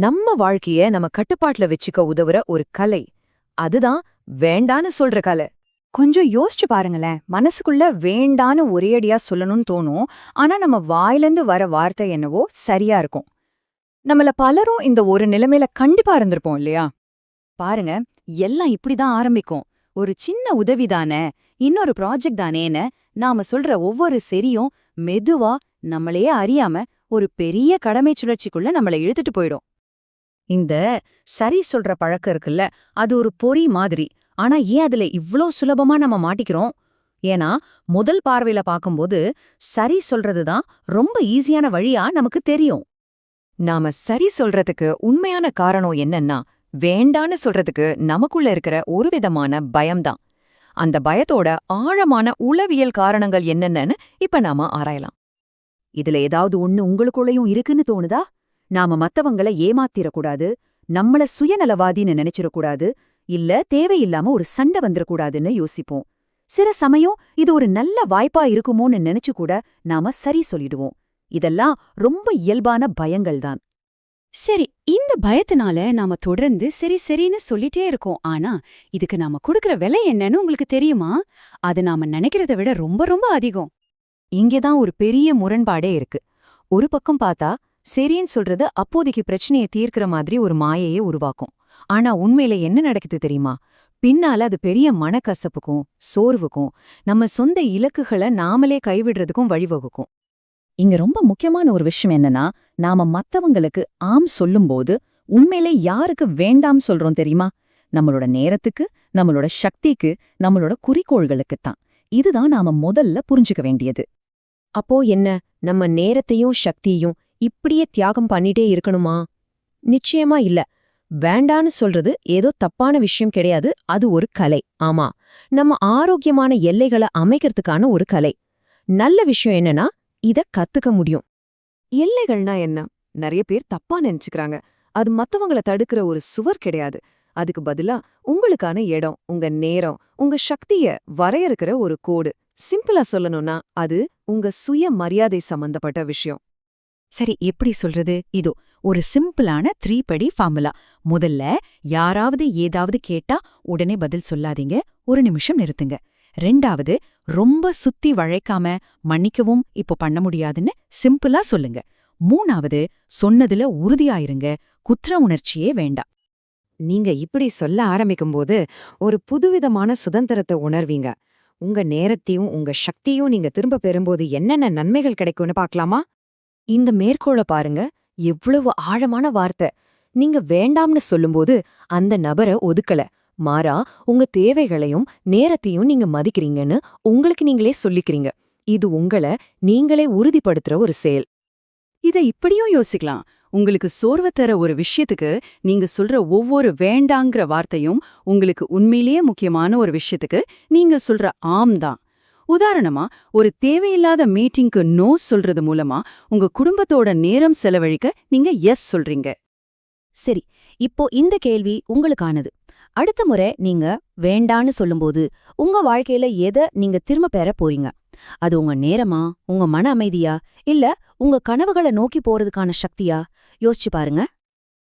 நம்ம வாழ்க்கைய நம்ம கட்டுப்பாட்டுல வச்சுக்க உதவுற ஒரு கலை. அதுதான் வேண்டான்னு சொல்ற கலை. கொஞ்சம் யோசிச்சு பாருங்களேன். மனசுக்குள்ள வேண்டான்னு ஒரேடியா சொல்லணும்னு தோணும். ஆனா நம்ம வாயிலிருந்து வர வார்த்தை என்னவோ சரியா இருக்கும். நம்மள பலரும் இந்த ஒரு நிலைமையில கண்டிப்பா இருந்திருப்போம் இல்லையா? பாருங்க எல்லாம் இப்படிதான் ஆரம்பிக்கும். ஒரு சின்ன உதவி தானே இன்னொரு ப்ராஜெக்ட் தானேன்னு நாம சொல்ற ஒவ்வொரு சரியும் மெதுவா நம்மளையே அறியாம ஒரு பெரிய கடமை சுழற்சிக்குள்ள நம்மள இழுத்துட்டு போயிடும். இந்த சரி சொல்ற பழக்கம் இருக்குல்ல அது ஒரு பொறி மாதிரி. ஆனா ஏன் அதுல இவ்ளோ சுலபமா நம்ம மாட்டிக்கிறோம்? ஏன்னா முதல் பார்வையில பாக்கும்போது சரி சொல்றதுதான் ரொம்ப ஈஸியான வழியா நமக்கு தெரியும். நாம சரி சொல்றதுக்கு உண்மையான காரணம் என்னன்னா வேண்டான்னு சொல்றதுக்கு நமக்குள்ள இருக்கிற ஒரு விதமான பயம்தான் அந்த பயத்தோட ஆழமான உளவியல் காரணங்கள் என்னென்னு இப்ப நாம ஆராயலாம். இதுல ஏதாவது ஒண்ணு உங்களுக்குள்ளயும் இருக்குன்னு தோணுதா? நாம மத்தவங்கள ஏமாத்திரக்கூடாது நம்மள சுயநலவாதின்னு நினைச்சிடக்கூடாது இல்ல தேவையில்லாம ஒரு சண்டை வந்துடக்கூடாதுன்னு யோசிப்போம். சில சமயம் இது ஒரு நல்ல வாய்ப்பா இருக்குமோன்னு நினைச்சு கூட நாம சரி சொல்லிடுவோம். இதெல்லாம் ரொம்ப இயல்பான பயங்கள் தான். சரி இந்த பயத்தினால நாம தொடர்ந்து சரி சரின்னு சொல்லிட்டே இருக்கோம். ஆனா இதுக்கு நாம கொடுக்கற விலை என்னன்னு உங்களுக்கு தெரியுமா? அது நாம நினைக்கிறத விட ரொம்ப ரொம்ப அதிகம். இங்கதான் ஒரு பெரிய முரண்பாடே இருக்கு. ஒரு பக்கம் பார்த்தா சரின்னு சொல்றது அப்போதைக்கு பிரச்சனையை தீர்க்கிற மாதிரி ஒரு மாயையே உருவாக்கும். ஆனா உண்மையில என்ன நடக்குது தெரியுமா? பின்னால அது பெரிய மனக்கசப்புக்கும் சோர்வுக்கும் நம்ம சொந்த இலக்குகளை நாமளே கைவிடுறதுக்கும் வழிவகுக்கும். இங்க ரொம்ப முக்கியமான ஒரு விஷயம் என்னன்னா நாம மத்தவங்களுக்கு ஆம் சொல்லும்போது உண்மையிலே யாருக்கு வேண்டாம் சொல்றோம் தெரியுமா? நம்மளோட நேரத்துக்கு நம்மளோட சக்திக்கு நம்மளோட குறிக்கோள்களுக்குத்தான். இதுதான் நாம முதல்ல புரிஞ்சுக்க வேண்டியது. அப்போ என்ன? நம்ம நேரத்தையும் சக்தியையும் இப்படியே தியாகம் பண்ணிட்டே இருக்கணுமா? நிச்சயமா இல்ல. வேண்டான்னு சொல்றது ஏதோ தப்பான விஷயம் கிடையாது. அது ஒரு கலை. ஆமா. நம்ம ஆரோக்கியமான எல்லைகளை அமைக்கிறதுக்கான ஒரு கலை. நல்ல விஷயம் என்னன்னா இத கத்துக்க முடியும். எல்லைகள்னா என்ன? நிறைய பேர் தப்பா நினைச்சுக்கிறாங்க. அது மத்தவங்கள தடுக்கிற ஒரு சுவர் கிடையாது. அதுக்கு பதிலா உங்களுக்கான இடம் உங்க நேரம் உங்க சக்திய வரையறுக்கிற ஒரு கோடு. சிம்பிளா சொல்லணும்னா அது உங்க சுய மரியாதை சம்பந்தப்பட்ட விஷயம். சரி எப்படி சொல்றது? இதோ ஒரு சிம்பிளான த்ரீ படி ஃபார்முலா. முதல்ல யாராவது ஏதாவது கேட்டா உடனே பதில் சொல்லாதீங்க. ஒரு நிமிஷம் நிறுத்துங்க. ரெண்டாவது ரொம்ப சுத்தி வழைக்காம மன்னிக்கவும் இப்போ பண்ண முடியாதுன்னு சிம்பிளா சொல்லுங்க. மூணாவது சொன்னதுல உறுதியாயிருங்க. குற்ற உணர்ச்சியே வேண்டாம். நீங்க இப்படி சொல்ல ஆரம்பிக்கும்போது ஒரு புதுவிதமான சுதந்திரத்தை உணர்வீங்க. உங்க நேரத்தையும் உங்க சக்தியும் நீங்க திரும்ப பெறும்போது என்னென்ன நன்மைகள் கிடைக்கும்னு பார்க்கலாமா? இந்த மேற்கோள பாருங்க எவ்வளவு ஆழமான வார்த்தை. நீங்க வேண்டாம்னு சொல்லும்போது அந்த நபரை ஒதுக்கல. மாறா உங்க தேவைகளையும் நேரத்தையும் நீங்க மதிக்கிறீங்கன்னு உங்களுக்கு நீங்களே சொல்லிக்கிறீங்க. இது உங்களை நீங்களே உறுதிப்படுத்துற ஒரு செயல். இதை இப்படியும் யோசிக்கலாம். உங்களுக்கு சோர்வை தர ஒரு விஷயத்துக்கு நீங்க சொல்ற ஒவ்வொரு வேண்டாங்கிற வார்த்தையும் உங்களுக்கு உண்மையிலேயே முக்கியமான ஒரு விஷயத்துக்கு நீங்க சொல்ற ஆம் தான். உதாரணமா ஒரு தேவையில்லாத மீட்டிங்க்கு நோ சொல்றது மூலமா உங்க குடும்பத்தோட நேரம் செலவழிக்க நீங்க எஸ் சொல்றீங்க. சரி இப்போ இந்த கேள்வி உங்களுக்கானது. அடுத்த முறை நீங்க வேண்டான்னு சொல்லும்போது உங்க வாழ்க்கையில எதை நீங்க திரும்ப பெற போறீங்க? அது உங்க நேரமா உங்க மன அமைதியா இல்ல உங்க கனவுகளை நோக்கி போறதுக்கான சக்தியா? யோசிச்சு பாருங்க.